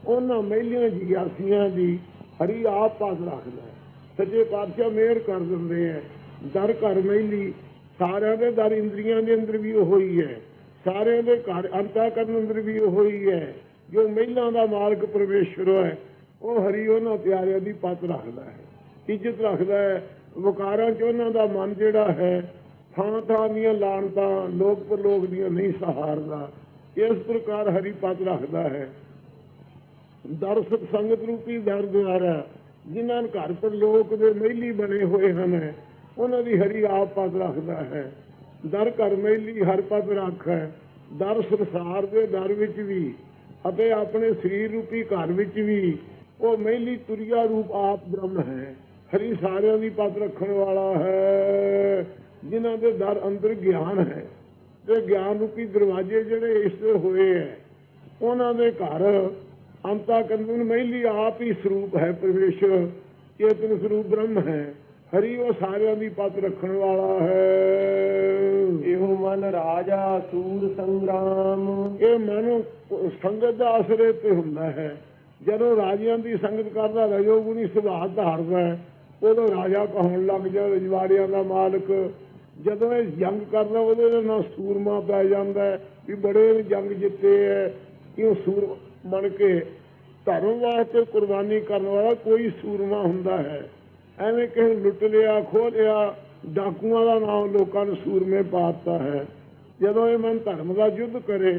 B: ਉਹਨਾਂ ਮਹਿਲੀਆਂ ਜਿਗਿਆਸੀਆਂ ਦੀ ਹਰੀ ਆਪ ਪਦ ਰੱਖਦਾ ਸੱਚੇ ਪਾਤਸ਼ਾਹ ਮਿਹਰ ਕਰ ਦਿੰਦੇ ਆ। ਦਰ ਘਰ ਮਹਿਲੀ ਸਾਰਿਆਂ ਦੇ ਦਰ ਇੰਦਰੀਆਂ ਦੇ ਅੰਦਰ ਵੀ ਉਹ ਹੀ। ਹੈ ਸਾਰਿਆਂ ਦੇ ਘਰ ਅੰਤਾਕਰਨ ਅੰਦਰ ਵੀ ਉਹ ਹੀ। ਹੈ ਜੋ ਮਹਿਲਾਂ ਦਾ ਮਾਲਕ ਪਰਮੇਸ਼ਰ ਹੈ, ਉਹ ਹਰੀ ਉਹਨਾਂ ਪਿਆਰਿਆਂ ਦੀ ਪਤ ਰੱਖਦਾ ਹੈ। ਇੱਜ਼ਤ ਰੱਖਦਾ ਹੈ। ਵਿਕਾਰਾਂ ਚ ਉਹਨਾਂ ਦਾ ਮਨ ਜਿਹੜਾ ਹੈ, ਥਾਂ ਥਾਂ ਦੀਆਂ ਲਾਣਤਾਂ ਲੋਕ ਪਰਲੋਕ ਦੀਆਂ ਨਹੀਂ ਸਹਾਰਦਾ। ਇਸ ਪ੍ਰਕਾਰ ਹਰੀ ਪਤ ਰੱਖਦਾ ਹੈ। ਦਰਸ਼ਕ ਸੰਗਤ ਰੂਪੀ ਦਰ ਦੁਆਰਾ ਜਿਨ੍ਹਾਂ ਘਰ ਪਰ ਲੋਕ ਦੇ ਮਹਿਲੀ ਬਣੇ ਹੋਏ ਹਨ ਉਹਨਾਂ ਦੀ ਹਰੀ ਆਪ ਪਦ ਰੱਖਦਾ ਹੈ। ਦਰ ਘਰ ਮੈਲੀ ਹਰ ਪਦ ਰੱਖੈ। ਦਰ ਸੰਸਾਰ ਦੇ ਦਰ ਵਿੱਚ ਵੀ ਅਤੇ ਆਪਣੇ ਸਰੀਰ ਰੂਪੀ ਘਰ ਵਿੱਚ ਵੀ ਉਹ ਮੈਲੀ ਤੁਰਿਆ ਰੂਪ ਆਪ ਬ੍ਰਹਮ ਹੈ। ਹਰੀ ਸਾਰਿਆਂ ਦੀ ਪਦ ਰੱਖਣ ਵਾਲਾ ਹੈ। ਜਿਨ੍ਹਾਂ ਦੇ ਦਰ ਅੰਦਰ ਗਿਆਨ ਹੈ। ਤੇ ਗਿਆਨ ਰੂਪੀ ਦਰਵਾਜ਼ੇ ਜਿਹੜੇ ਇਸ ਦੇ ਹੋਏ ਹੈ, ਉਹਨਾਂ ਦੇ ਘਰ ਅੰਤਾ ਕੰਦਨ ਮਹਿਲੀ ਆਪ ਹੀ ਸਰੂਪ ਹੈ। ਪਰਮੇਸ਼ਰ ਚੇਤਨ ਸਰੂਪ ਬ੍ਰਹਮ ਹੈ। ਹਰੀ ਉਹ ਸਾਰਿਆਂ ਦੀ ਪਤ ਰੱਖਣ ਵਾਲਾ ਹੈ।
A: ਇਹੋ ਮਨ ਰਾਜਾ ਸੂਰ ਸੰਗਰਾਮ।
B: ਇਹ ਮਨ ਸੰਗਤ ਦਾ ਅਸਰੇ ਤੇ ਹੁੰਦਾ ਹੈ। ਜਦੋਂ ਰਾਜਿਆਂ ਦੀ ਸੰਗਤ ਕਰਦਾ ਰਜੋਗੁਣੀ ਸੁਭਾਅ ਧਾਰਦਾ ਹੈ ਉਦੋਂ ਰਾਜਾ ਕਹਾਉਣ ਲੱਗ ਜਾ ਰਜਵਾੜਿਆਂ ਦਾ ਮਾਲਕ। ਜਦੋਂ ਇਹ ਜੰਗ ਕਰਦਾ ਉਹਦੇ ਨਾਲ ਸੂਰਮਾ ਪੈ ਜਾਂਦਾ ਹੈ ਵੀ ਬੜੇ ਜੰਗ ਜਿੱਤੇ ਹੈ। ਕਿਉਂ ਸੂਰ ਬਣ ਕੇ ਧਰਮ ਵਾਸਤੇ ਕੁਰਬਾਨੀ ਕਰਨ ਵਾਲਾ ਕੋਈ ਸੂਰਮਾ ਹੁੰਦਾ ਹੈ। ਐਵੇਂ ਕਿਸੇ ਲੁੱਟ ਲਿਆ, ਖੋਹ ਲਿਆ, ਡਾਕੂਆਂ ਦਾ ਨਾਮ ਲੋਕਾਂ ਨੂੰ ਸੂਰਮੇ ਪਾਤਾ ਹੈ। ਜਦੋਂ ਇਹ ਮਨ ਧਰਮ ਦਾ ਯੁੱਧ ਕਰੇ,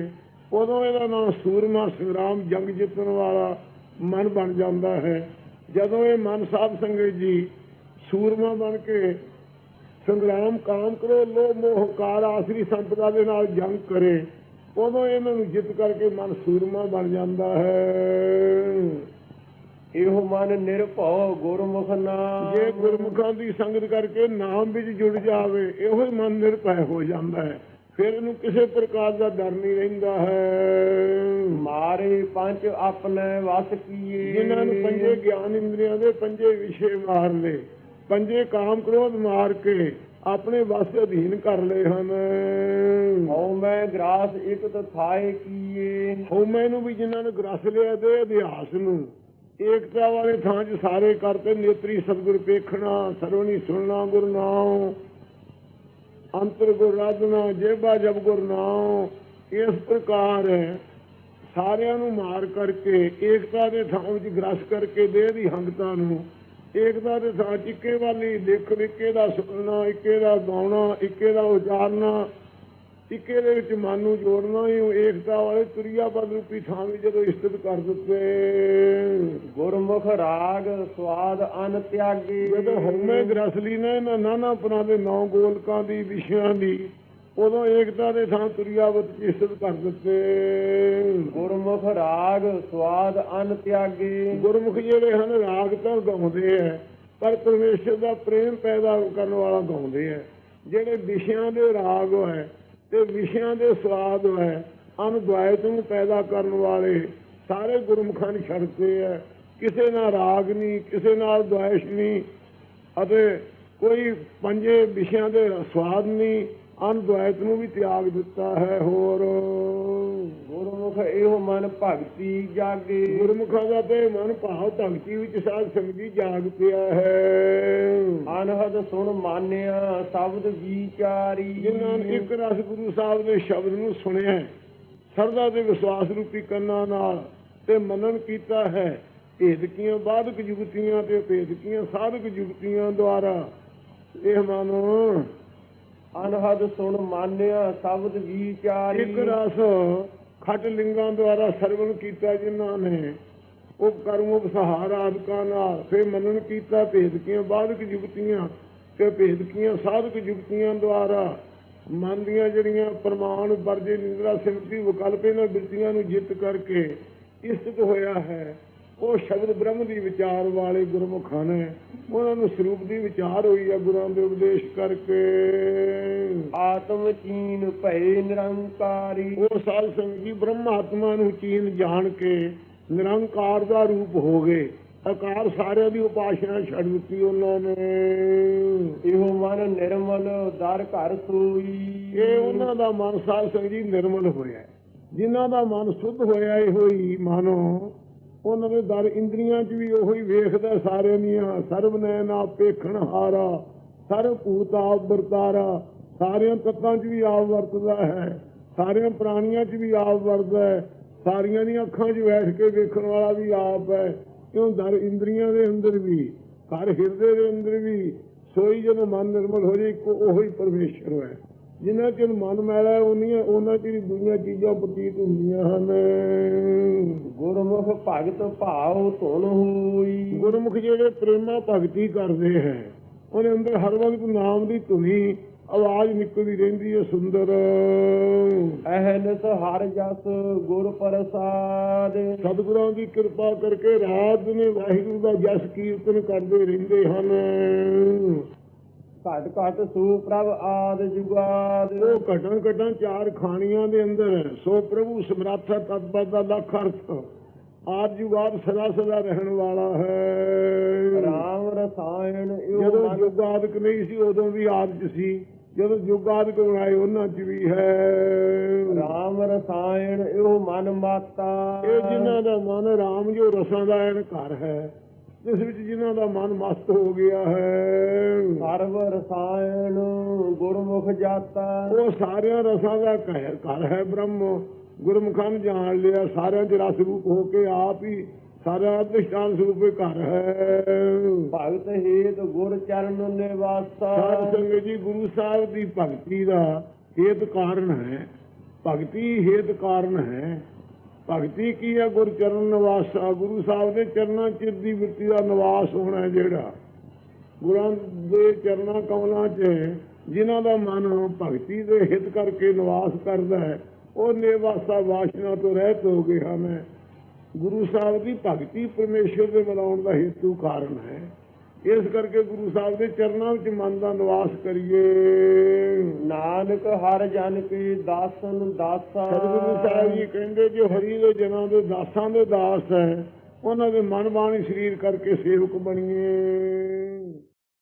B: ਉਦੋਂ ਇਹਦਾ ਨਾਮ ਸੂਰਮਾ ਸੰਗਰਾਮ, ਜੰਗ ਜਿੱਤਣ ਵਾਲਾ ਮਨ ਬਣ ਜਾਂਦਾ ਹੈ। ਜਦੋਂ ਇਹ ਮਨ ਸਾਹਿਬ ਸੰਗਤ ਜੀ ਸੂਰਮਾ ਬਣ ਕੇ ਸੰਗਰਾਮ ਕਾਮ ਕਰੋ, ਲੋਭ ਮੋਹ ਕਾਰ ਆਸਰੀ ਸੰਪਦਾ ਦੇ ਨਾਲ ਜੰਗ ਕਰੇ, ਉਦੋਂ ਇਹਨਾਂ ਨੂੰ ਜਿੱਤ ਕਰਕੇ ਮਨ ਸੂਰਮਾ ਬਣ ਜਾਂਦਾ ਹੈ।
A: ਇਹੋ ਮਨ ਨਿਰਭਉ ਗੁਰਮੁਖ ਨਾਮ।
B: ਜੇ ਗੁਰਮੁਖਾਂ ਦੀ ਸੰਗਤ ਕਰਕੇ ਨਾਮ ਵਿੱਚ ਜੁੜ ਜਾਵੇ ਇਹੋ ਹੀ ਮਨ ਨਿਰਭੈ ਹੋ ਜਾਂਦਾ ਹੈ। ਫਿਰ ਇਹਨੂੰ ਕਿਸੇ ਪ੍ਰਕਾਰ ਦਾ ਡਰ ਨਹੀਂ ਰਹਿੰਦਾ ਹੈ।
A: ਮਾਰੇ ਪੰਜ ਆਪਣੇ ਵਸ ਕੀਏ।
B: ਜਿਨ੍ਹਾਂ ਨੂੰ ਪੰਜੇ ਗਿਆਨ ਇੰਦਰੀਆਂ ਦੇ ਪੰਜੇ ਵਿਸ਼ੇ ਮਾਰ ਲਏ ਪੰਜੇ ਕਾਮ ਕ੍ਰੋਧ ਮਾਰ ਕੇ ਆਪਣੇ ਵਸ ਅਧੀਨ ਕਰ ਲਏ ਹਨ।
A: ਹਉ ਮੈਂ ਗ੍ਰਾਸ ਇਕ ਤਥਾਏ ਕੀਏ।
B: ਹਉਮੈ ਨੂੰ ਵੀ ਜਿਨ੍ਹਾਂ ਨੇ ਗ੍ਰਸ ਲਿਆ ਦੇ ਅਧਿਆਸ ਨੂੰ। ਏਕਤਾ ਵਾਲੇ ਥਾਂ 'ਚ ਸਾਰੇ ਕਰਤੇ ਨੇਤਰੀ ਸਤਿਗੁਰ ਪੇਖਣਾ, ਸਰਵਣੀ ਸੁਣਨਾ ਗੁਰਨਾਉ ਅੰਤਰ ਗੁਰ ਰਾਧਨਾ ਜੇਬਾ ਜਬ ਗੁਰਨਾਉ ਇਸ ਪ੍ਰਕਾਰ ਸਾਰਿਆਂ ਨੂੰ ਮਾਰ ਕਰਕੇ, ਏਕਤਾ ਦੇ ਥਾਂ ਵਿੱਚ ਗ੍ਰਸ ਕਰਕੇ ਦੇਹ ਦੀ ਹੰਗਤਾ ਨੂੰ। ਏਕਤਾ ਦੇ ਥਾਂ 'ਚ ਇੱਕੇ ਵਾਲੀ ਲਿਖ ਇੱਕੇ ਦਾ ਸੁਣਨਾ, ਇੱਕੇ ਦਾ ਗਾਉਣਾ, ਇੱਕੇ ਦਾ ਉਚਾਰਨਾ ਇੱਕੇ ਦੇ ਵਿੱਚ ਮਨ ਨੂੰ ਜੋੜਨਾ ਹੀ ਏਕਤਾ ਵਾਲੇ ਤੁਰਿਆ ਪਦ ਰੂਪੀ ਥਾਂ ਵਿੱਚ ਜਦੋਂ ਇਸਤਤ ਕਰ ਦਿੱਤੇ।
A: ਗੁਰਮੁਖ ਰਾਗ ਸਵਾਦ ਅਨ ਤਿਆਗੀ।
B: ਜਦੋਂ ਹਉਮੈ ਗ੍ਰਸਲੀ ਨੇ ਇਹਨਾਂ ਨਾਨਾ ਪੁਰਾਂ ਦੇ ਨੌ ਗੋਲਕਾਂ ਦੀ ਵਿਸ਼ਿਆਂ ਦੀ। ਉਦੋਂ ਏਕਤਾ ਦੇ ਥਾਂ ਤੁਰਿਆਵਤ ਇਸਤਤ ਕਰ ਦਿੱਤੇ।
A: ਗੁਰਮੁਖ ਰਾਗ ਸਵਾਦ ਅਨ ਤਿਆਗੀ।
B: ਗੁਰਮੁਖ ਜਿਹੜੇ ਹਨ ਰਾਗ ਤਾਂ ਗਾਉਂਦੇ ਐ ਪਰ ਪਰਮੇਸ਼ਰ ਦਾ ਪ੍ਰੇਮ ਪੈਦਾ ਕਰਨ ਵਾਲਾ ਗਾਉਂਦੇ ਐ। ਜਿਹੜੇ ਵਿਸ਼ਿਆਂ ਦੇ ਰਾਗ ਹੈ ਤੇ ਵਿਸ਼ਿਆਂ ਦੇ ਸਵਾਦ ਹੈ ਅਨੁਦਵਾਇਤ ਨੂੰ ਪੈਦਾ ਕਰਨ ਵਾਲੇ ਸਾਰੇ ਗੁਰਮੁਖਾਂ ਨੂੰ ਛੱਡਦੇ ਹੈ। ਕਿਸੇ ਨਾਲ ਰਾਗ ਨਹੀਂ, ਕਿਸੇ ਨਾਲ ਦੁਆਇਸ਼ ਨਹੀਂ ਅਤੇ ਕੋਈ ਪੰਜੇ ਵਿਸ਼ਿਆਂ ਦੇ ਸਵਾਦ ਨਹੀਂ। ਅਨੁਦਵਾਇਤ ਨੂੰ ਵੀ ਤਿਆਗ ਦਿੱਤਾ ਹੈ ਹੋਰ।
A: ਗੁਰਮੁਖ ਇਹੋ ਮਨ ਭਗਤੀ ਜਾਗੇ।
B: ਗੁਰਮੁਖਾਂ ਦਾ ਤੇ ਮਨ ਭਾਵ ਭਗਤੀ ਵਿੱਚ ਸਾਧ ਸੰਗਤੀ ਜਾਗ ਪਿਆ ਹੈ।
A: ਅਨਹਦ ਸੁਣ ਮਾਨਿਆ ਸ਼ਬਦ ਵਿਚਾਰੀ।
B: ਜਿਨ੍ਹਾਂ ਨੇ ਇੱਕ ਰਸ ਗੁਰੂ ਸਾਹਿਬ ਦੇ ਸ਼ਬਦ ਨੂੰ ਸੁਣਿਆ ਸਰਦਾ ਤੇ ਵਿਸ਼ਵਾਸ ਰੂਪੀ ਕੰਨਾਂ ਨਾਲ ਤੇ ਮਨਨ ਕੀਤਾ ਹੈ। ਭੇਦਕੀਆਂ ਬਾਧਕ ਜੁਗਤੀਆਂ ਤੇ ਭੇਦਕੀਆਂ ਸਾਧਕ ਜੁਗਤੀਆਂ ਦੁਆਰਾ। ਇਹ ਮਨ
A: ਅਨਹਦ ਸੁਣ ਮਾਨਿਆ ਸ਼ਬਦ ਵਿਚਾਰੀ
B: ਇੱਕ ਰਸ ਖਟ ਲਿੰਗਾਂ ਦੁਆਰਾ ਸਰਵਣ ਕੀਤਾ ਜਿਨ੍ਹਾਂ ਨੇ। ਉਹ ਕਰਮ ਉਪਸਹਾਰ ਆਦਿਕਾਂ ਨਾਲ, ਫਿਰ ਮਨਨ ਕੀਤਾ ਭੇਦਕੀਆਂ ਬਾਧਕ ਜੁਗਤੀਆਂ, ਤੇ ਭੇਦਕੀਆਂ, ਸਾਧਕ ਜੁਗਤੀਆਂ ਦੁਆਰਾ। ਮਨ ਦੀਆਂ ਜਿਹੜੀਆਂ ਪ੍ਰਮਾਣ, ਵਰਜੇ, ਨਿੰਦਰਾ ਸਿਮਤੀ ਵਿਕਲਪੇ ਨਾਲ ਬਿਰਤੀਆਂ ਨੂੰ ਜਿੱਤ ਕਰਕੇ ਇਸਤ ਹੋਇਆ ਹੈ, ਉਹ ਸ਼ਬਦ ਬ੍ਰਹਮ ਦੀ ਵਿਚਾਰ ਵਾਲੇ ਗੁਰਮੁਖਾਂ ਨੇ। ਉਹਨਾਂ ਨੂੰ ਸਰੂਪ ਦੀ ਵਿਚਾਰ ਹੋਈ ਹੈ ਗੁਰਾਂ ਦੇ ਉਪਦੇਸ਼ ਕਰਕੇ।
A: ਆਤਮ ਚੀਨ ਭਏ ਨਿਰੰਕਾਰੀ।
B: ਉਹ ਸਾਧ ਸੰਗਤ ਜੀ ਬ੍ਰਹਮ ਆਤਮਾ ਨੂੰ ਚੀਨ ਜਾਣ ਕੇ ਨਿਰੰਕਾਰ ਦਾ ਰੂਪ ਹੋ ਗਏ। ਆਕਾਰ ਸਾਰਿਆਂ ਦੀ ਉਪਾਸ਼ਨਾ ਛੱਡ ਦਿੱਤੀ ਉਹਨਾਂ ਨੇ।
A: ਇਹੋ ਮਨ ਨਿਰਮਲ ਦਰ ਘਰ ਸੋਈ।
B: ਇਹ ਉਹਨਾਂ ਦਾ ਮਨ ਸਾਧ ਸੰਗਤ ਜੀ ਨਿਰਮਲ ਹੋਇਆ। ਜਿਨ੍ਹਾਂ ਦਾ ਮਨ ਸੁੱਧ ਹੋਇਆ ਇਹੋ ਹੀ ਮਾਨੋ ਉਹਨਾਂ ਦੇ ਦਰ ਇੰਦਰੀਆਂ 'ਚ ਵੀ ਉਹੀ ਵੇਖਦਾ ਸਾਰਿਆਂ ਦੀਆਂ। ਸਰਬ ਨੈਣ ਪੇਖਣ ਹਾਰਾ ਸਰਬ ਭੂਤ ਵਰਤਾਰਾ। ਸਾਰਿਆਂ ਤੱਤਾਂ 'ਚ ਵੀ ਆਪ ਵਰਤਦਾ ਹੈ ਸਾਰਿਆਂ ਪ੍ਰਾਣੀਆਂ 'ਚ ਵੀ ਆਪ ਵਰਤਦਾ ਹੈ ਸਾਰੀਆਂ ਦੀਆਂ ਅੱਖਾਂ 'ਚ ਬੈਠ ਕੇ ਵੇਖਣ ਵਾਲਾ ਵੀ ਆਪ ਹੈ ਕਿਉਂ ਦਰ ਇੰਦਰੀਆਂ ਦੇ ਅੰਦਰ ਵੀ ਘਰ ਹਿਰਦੇ ਦੇ ਅੰਦਰ ਵੀ ਸੋਈ ਜਦੋਂ ਮਨ ਨਿਰਮਲ ਹੋ ਜਾਏ ਉਹੀ ਪਰਮੇਸ਼ਰ ਹੈ। ਜਿਨ੍ਹਾਂ ਚਿਰ ਮਨ ਮੈਲਾ ਹੈ ਉਹਨੀਆਂ ਉਹਨਾਂ ਚਿਰ ਹੀ ਦੁਨੀਆ ਚੀਜ਼ਾਂ ਪ੍ਰਤੀਤ ਹੁੰਦੀਆਂ ਹਨ।
A: ਗੁਰਮੁਖ ਭਗਤ ਭਾਉ ਧੁਨ ਹੋਈ।
B: ਗੁਰਮੁਖ ਜਿਹੜੇ ਪ੍ਰੇਮਾ ਭਗਤੀ ਕਰਦੇ ਹੈ ਉਹਦੇ ਅੰਦਰ ਹਰ ਵਕਤ ਨਾਮ ਦੀ ਧੁਨੀ ਆਵਾਜ਼ ਨਿਕਲਦੀ ਰਹਿੰਦੀ ਹੈ ਸੁੰਦਰ।
A: ਅਹਨਸ ਹਰ ਜਸ ਗੁਰ ਪ੍ਰਸਾਦ।
B: ਸਤਿਗੁਰਾਂ ਦੀ ਕਿਰਪਾ ਕਰਕੇ ਰਾਤ ਨੇ ਵਾਹਿਗੁਰੂ ਦਾ ਜਸ ਕੀਰਤਨ ਕਰਦੇ ਰਹਿੰਦੇ ਹਨ।
A: ਘਟ ਘਟ ਸੂ ਪ੍ਰਭ ਆਦ ਜੁਗਾਦ।
B: ਉਹ ਘਟਾਂ ਘਟਾਂ ਚਾਰ ਖਾਣੀਆਂ ਦੇ ਅੰਦਰ ਸੋ ਪ੍ਰਭੂ ਸਮਰੱਥ ਤਤਪਦ ਦਾ ਲੱਖ ਅਰਥ ਆਦ ਜੁਗਾਦ ਸਦਾ ਸਦਾ ਰਹਿਣ ਵਾਲਾ ਹੈ।
A: ਰਾਮ ਰਸਾਇਣ
B: ਜਦੋਂ
A: ਮਨ
B: ਯੁਗਾਦਿਕ ਨਹੀਂ ਸੀ ਉਦੋਂ ਵੀ ਆਦ ਚ ਸੀ। ਜਦੋਂ ਯੁਗਾਦਿਕ ਬਣਾਏ ਉਹਨਾਂ ਚ ਵੀ ਹੈ।
A: ਰਾਮ ਰਸਾਇਣ ਇਉ ਮਨ ਮਾਤਾ।
B: ਇਹ ਜਿਨ੍ਹਾਂ ਦਾ ਮਨ ਰਾਮ ਜੋ ਰਸਾਂ ਦਾ ਐਨ ਘਰ ਹੈ ਜਿਸ ਵਿੱਚ ਜਿਨ੍ਹਾਂ ਦਾ ਮਨ ਮਸਤ ਹੋ ਗਿਆ ਹੈ।
A: ਸਰਵ ਰਸਾਇਣ ਗੁਰਮੁਖ ਜਾਤਾ।
B: ਉਹ ਸਾਰਿਆਂ ਰਸਾਂ ਦਾ ਘਰ ਘਰ ਹੈ ਬ੍ਰਹਮ ਗੁਰਮੁਖਾਂ ਜਾਣ ਲਿਆ ਸਾਰਿਆਂ ਚ ਰਸ ਰੂਪ ਹੋ ਕੇ ਆਪ ਹੀ ਸਾਰਾ ਅਧਿਸ਼ਠਾਨ ਸਰੂਪ ਘਰ ਹੈ।
A: ਭਗਤ ਹੇਤ ਗੁਰ ਚਰਨ ਨਿਵਾਸਾ।
B: ਸਾਧ ਸੰਗਤ ਜੀ ਗੁਰੂ ਸਾਹਿਬ ਦੀ ਭਗਤੀ ਦਾ ਹੇਤ ਕਾਰਨ ਹੈ। ਭਗਤੀ ਹੇਤ ਕਾਰਨ ਹੈ। ਭਗਤੀ ਕੀ ਹੈ? ਗੁਰ ਚਰਨ ਨਿਵਾਸਾ। ਗੁਰੂ ਸਾਹਿਬ ਦੇ ਚਰਨਾਂ ਚ ਦੀ ਵ੍ਰਿਤੀ ਦਾ ਨਿਵਾਸ ਹੋਣਾ ਜਿਹੜਾ। ਗੁਰਾਂ ਦੇ ਚਰਨਾਂ ਕਮਲਾਂ 'ਚ ਜਿਨ੍ਹਾਂ ਦਾ ਮਨ ਭਗਤੀ ਦੇ ਹਿੱਤ ਕਰਕੇ ਨਿਵਾਸ ਕਰਦਾ ਹੈ ਉਹ ਨਿਵਾਸਾ ਵਾਸ਼ਨਾ ਤੋਂ ਰਹਿਤ ਹੋ ਗਏ ਹਨ। ਗੁਰੂ ਸਾਹਿਬ ਦੀ ਭਗਤੀ ਪਰਮੇਸ਼ਰ ਦੇ ਮਿਲਾਉਣ ਦਾ ਹੇਤੂ ਕਾਰਨ ਹੈ। ਇਸ ਕਰਕੇ ਗੁਰੂ ਸਾਹਿਬ ਦੇ ਚਰਨਾਂ ਵਿੱਚ ਮਨ ਦਾ ਨਿਵਾਸ ਕਰੀਏ।
A: ਨਾਨਕ ਹਰ ਜਨ ਕੀ ਦਾਸਨ ਦਾਸਾ।
B: ਸਤਿਗੁਰੂ ਸਾਹਿਬ ਜੀ ਕਹਿੰਦੇ ਜੋ ਹਰੀ ਦੇ ਜਨਾਂ ਦੇ ਦਾਸਾਂ ਦੇ ਦਾਸ ਹੈ ਉਹਨਾਂ ਦੇ ਮਨ ਬਾਣੀ ਸਰੀਰ ਕਰਕੇ ਸੇਵਕ ਬਣੀਏ।